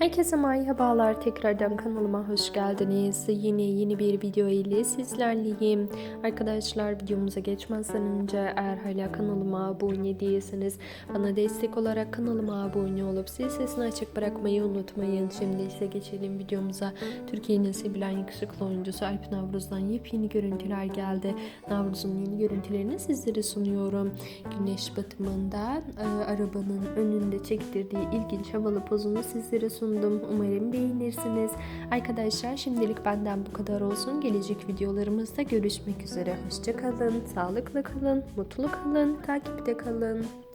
Herkese merhabalar. Tekrardan kanalıma hoş geldiniz. Yine yeni bir video ile sizlerleyim. Arkadaşlar videomuza geçmezden önce eğer hala kanalıma abone değilseniz bana destek olarak kanalıma abone olup zil sesini açık bırakmayı unutmayın. Şimdi ise geçelim videomuza. Türkiye'nin sevilen yakışıklı oyuncusu Alp Navruz'dan yepyeni görüntüler geldi. Navruz'un yeni görüntülerini sizlere sunuyorum. Güneş batımında e, arabanın önünde çektirdiği ilginç havalı pozunu sizlere sundum. Umarım beğenirsiniz. Arkadaşlar şimdilik benden bu kadar olsun. Gelecek videolarımızda görüşmek üzere. Hoşçakalın, sağlıklı kalın, mutlu kalın, takipte kalın.